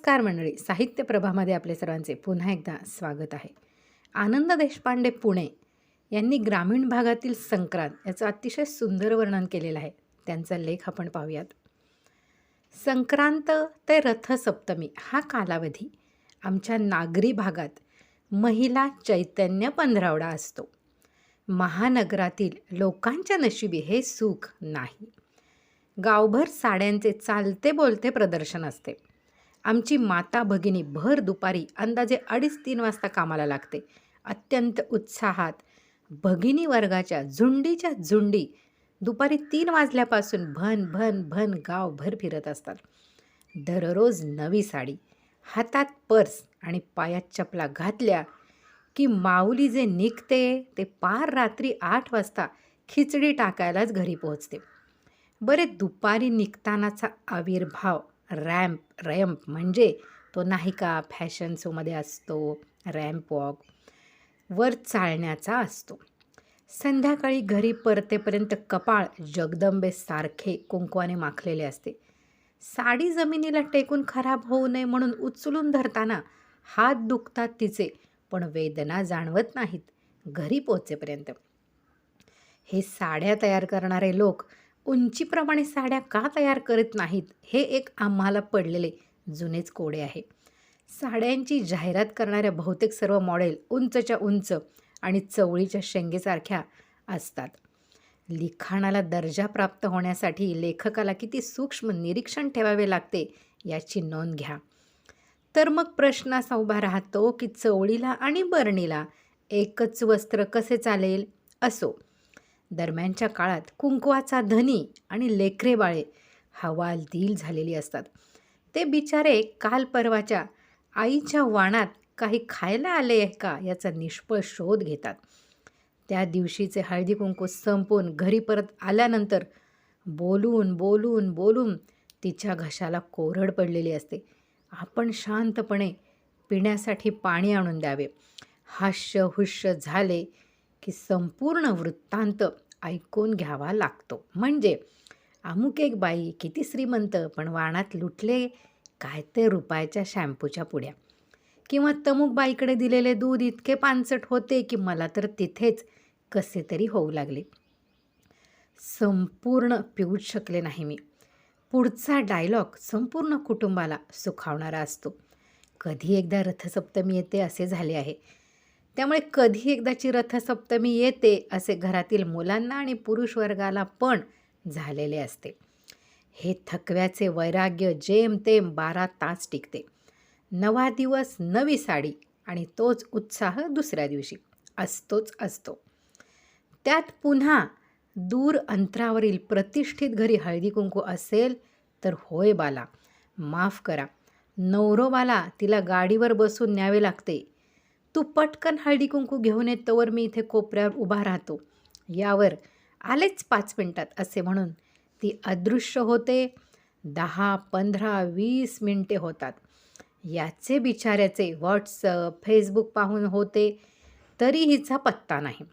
नमस्कार मंडळी. साहित्य प्रभामध्ये आपले सर्वांचे पुन्हा एकदा स्वागत आहे. आनंद देशपांडे पुणे यांनी ग्रामीण भागातील संक्रांत याचं अतिशय सुंदर वर्णन केलेलं आहे. त्यांचा लेख आपण पाहूयात. संक्रांत ते रथसप्तमी हा कालावधी आमच्या नागरी भागात महिला चैतन्य पंधरावडा असतो. महानगरातील लोकांच्या नशिबी हे सुख नाही. गावभर साड्यांचे चालते बोलते प्रदर्शन असते. आमची माता भगिनी भर दुपारी अंदाजे अडीच तीन वाजता कामाला लागते. अत्यंत उत्साहात भगिनी वर्गाच्या झुंडीच्या झुंडी दुपारी तीन वाजल्यापासून भन भन भन गावभर फिरत असतात. दररोज नवी साडी हातात पर्स आणि पायात चपला घातल्या की माऊली जे निघते ते पार रात्री आठ वाजता खिचडी टाकायलाच घरी पोहोचते. बरे दुपारी निघतानाचा आविर्भाव रॅम्प रॅम्प म्हणजे तो नाही का फॅशन शोमध्ये असतो रॅम्प वॉक वर चालण्याचा असतो. संध्याकाळी घरी परतेपर्यंत कपाळ जगदंबेसारखे कुंकवाने माखलेले असते. साडी जमिनीला टेकून खराब होऊ नये म्हणून उचलून धरताना हात दुखतात तिचे पण वेदना जाणवत नाहीत घरी पोचेपर्यंत. हे साड्या तयार करणारे लोक उंचीप्रमाणे साड्या का तयार करत नाहीत हे एक आम्हाला पडलेले जुनेच कोडे आहे. साड्यांची जाहिरात करणाऱ्या बहुतेक सर्व मॉडेल उंचच्या उंच आणि चवळीच्या शेंगेसारख्या असतात. लिखाणाला दर्जा प्राप्त होण्यासाठी लेखकाला किती सूक्ष्म निरीक्षण ठेवावे लागते याची नोंद घ्या. तर मग प्रश्न असा उभा राहतो की चवळीला आणि बरणीला एकच वस्त्र कसे चालेल? असो. दरम्यानच्या काळात कुंकवाचा धनी आणि लेकरे बाळे हवालदिल झालेली असतात. ते बिचारे काल परवाच्या आईच्या वाणात काही खायला आले आहे का याचा निष्फळ शोध घेतात. त्या दिवशीचे हळदी कुंकू संपून घरी परत आल्यानंतर बोलून बोलून बोलून तिच्या घशाला कोरड पडलेली असते. आपण शांतपणे पिण्यासाठी पाणी आणून द्यावे. हास्य हुश्य झाले की संपूर्ण वृत्तांत ऐकून घ्यावा लागतो. म्हणजे अमुक एक बाई किती श्रीमंत पण वाणात लुटले काय ते रुपयाच्या शॅम्पूच्या पुड्या. किंवा तमुक बाईकडे दिलेले दूध इतके पानसट होते की मला तर तिथेच कसे तरी होऊ लागले. संपूर्ण पिऊच शकले नाही मी. पुढचा डायलॉग संपूर्ण कुटुंबाला सुखावणारा असतो. कधी एकदा रथसप्तमी येते असे झाले आहे. त्यामुळे कधी एकदाची रथसप्तमी येते असे घरातील मुलांना आणि पुरुष वर्गाला पण झालेले असते. हे थकव्याचे वैराग्य जेमतेम बारा तास टिकते. नवा दिवस नवी साडी आणि तोच उत्साह दुसऱ्या दिवशी. असतोच असतो. त्यात पुन्हा दूर अंतरावरील प्रतिष्ठित घरी हळदी कुंकू असेल तर होय बाला माफ करा. नवरोबाला तिला गाडीवर बसून न्यावे लागते. तू पटकन हळदी कुंकू घेऊन येतोवर मी इथे कोपऱ्यावर उभा राहतो यावर आलेच पाच मिनटात असे म्हणून ती अदृश्य होते. दहा पंधरा वीस मिनटे होतात. याचे बिचाऱ्याचे व्हॉट्सअप फेसबुक पाहून होते तरी हिचा पत्ता नाही.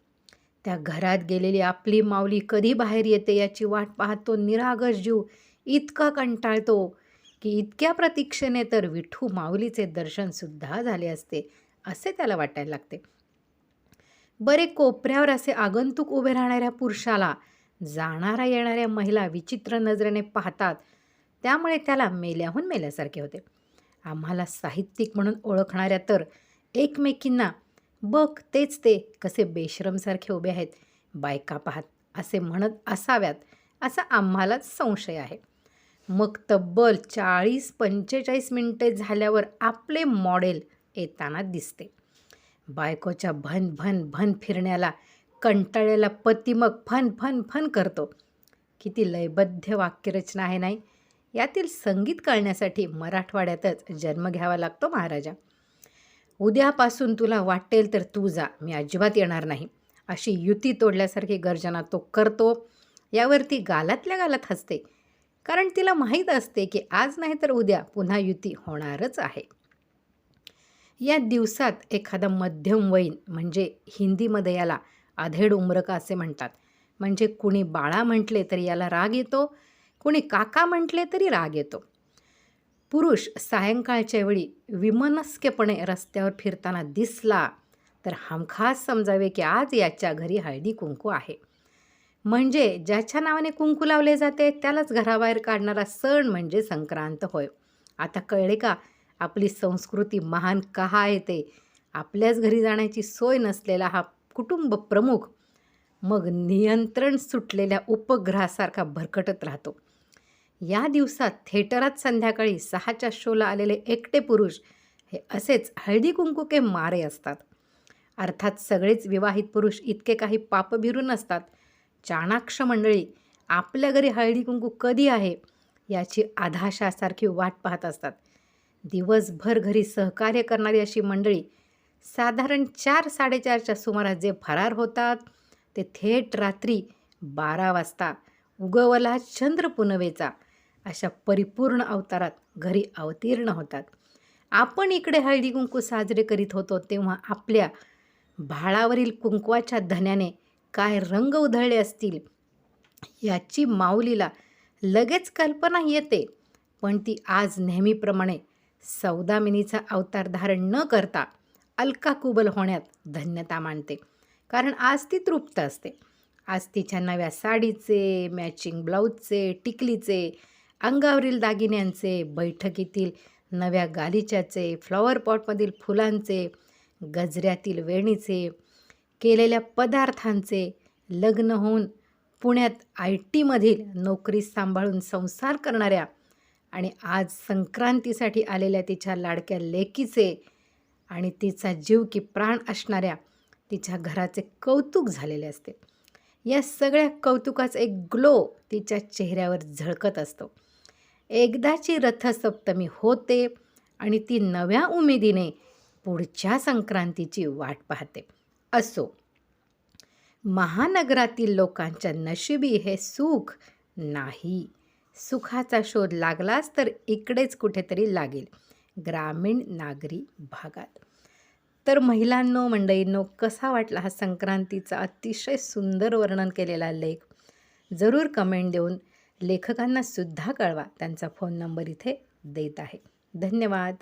त्या घरात गेलेली आपली माऊली कधी बाहेर येते याची वाट पाहतो निरागस जीव इतका कंटाळतो की इतक्या प्रतीक्षेने तर विठू माऊलीचे दर्शनसुद्धा झाले असते. असे त्याला वाटायला लागते. बरे कोपऱ्यावर असे आगंतुक उभे राहणाऱ्या पुरुषाला जाणाऱ्या येणाऱ्या महिला विचित्र नजरेने पाहतात. त्यामुळे त्याला मेल्याहून मेल्यासारखे होते. आम्हाला साहित्यिक म्हणून ओळखणाऱ्या तर एकमेकींना बघ तेच ते कसे बेशरमसारखे उभे आहेत. बायका पाहत असे म्हणत असाव्यात असा आम्हालाच संशय आहे. मग तब्बल चाळीस पंचेचाळीस मिनटे झाल्यावर आपले मॉडेल येताना दिसते. बायकोच्या भन भन भन फिरण्याला कंटाळलेला पती मग फन फन फन करतो. किती लयबद्ध वाक्यरचना आहे नाही? यातील संगीत कळण्यासाठी मराठवाड्यातच जन्म घ्यावा लागतो महाराजा. उद्यापासून तुला वाटेल तर तू जा मी अजिबात येणार नाही. अशी युती तोडल्यासारखी गर्जना तो करतो. यावरती गालातल्या गालात हसते. कारण तिला माहीत असते की आज नाही तर उद्या पुन्हा युती होणारच आहे. या दिवसात एखादा मध्यमवयीन म्हणजे हिंदीमध्ये याला आधेड उमरका असे म्हणतात. म्हणजे कुणी बाळा म्हटले तरी याला राग येतो कुणी काका म्हटले तरी राग येतो. पुरुष सायंकाळच्या वेळी विमनस्क्यपणे रस्त्यावर फिरताना दिसला तर हमखास समजावे की आज याच्या घरी हळदी कुंकू आहे. म्हणजे ज्याच्या नावाने कुंकू लावले जाते त्यालाच घराबाहेर काढणारा सण म्हणजे संक्रांत होय. आता कळले का आपली संस्कृती महान का आहे ते आपल्याच घरी जाण्याची सोय नसलेला हा कुटुंब प्रमुख मग नियंत्रण सुटलेल्या उपग्रहासारखा भरकटत राहतो. या दिवसात थिएटरात संध्याकाळी सहाच्या शोला आलेले एकटे पुरुष हे असेच हळदी कुंकुके मारे असतात. अर्थात सगळेच विवाहित पुरुष इतके काही पापभिरू नसतात. चाणाक्ष मंडळी आपल्या घरी हळदी कुंकू कधी आहे? याची आधाशासारखी वाट पाहत असतात. दिवसभर घरी सहकार्य करणारी अशी मंडळी साधारण चार साडेचारच्या सुमारास जे फरार होतात ते थेट रात्री बारा वाजता उगवला चंद्र पुनवेचा अशा परिपूर्ण अवतारात घरी अवतीर्ण होतात. आपण इकडे हळदी कुंकू साजरे करीत होतो तेव्हा आपल्या भाळावरील कुंकवाच्या धन्याने काय रंग उधळले असतील याची माऊलीला लगेच कल्पना येते. पण ती आज नेहमीप्रमाणे सौदामिनीचा अवतार धारण न करता अलका कुबल होण्यात धन्यता मानते. कारण आज ती तृप्त असते. आज तिच्या नव्या साडीचे मॅचिंग ब्लाऊजचे टिकलीचे अंगावरील दागिन्यांचे बैठकीतील नव्या गालिच्याचे फ्लॉवर पॉटमधील फुलांचे गजऱ्यातील वेणीचे केलेल्या पदार्थांचे लग्न होऊन पुण्यात आय टीमधील नोकरी सांभाळून संसार करणाऱ्या आणि आज संक्रांतीसाठी आलेल्या तिच्या लाडक्या लेकीचे आणि तिचा जीव की प्राण असणाऱ्या तिच्या घराचे कौतुक झालेले असते. या सगळ्या कौतुकाचा एक ग्लो तिच्या चेहऱ्यावर झळकत असतो. एकदाची रथसप्तमी होते आणि ती नव्या उमेदीने पुढच्या संक्रांतीची वाट पाहते. असो महानगरातील लोकांच्या नशिबी हे सुख नाही. सुखाचा शोध लागलाच तर इकडेच कुठेतरी लागेल. ग्रामीण नागरी भागात. तर महिलांनो मंडळींनो कसा वाटला हा संक्रांतीचा अतिशय सुंदर वर्णन केलेला लेख? जरूर कमेंट देऊन लेखकांना सुद्धा कळवा. त्यांचा फोन नंबर इथे देत आहे. धन्यवाद.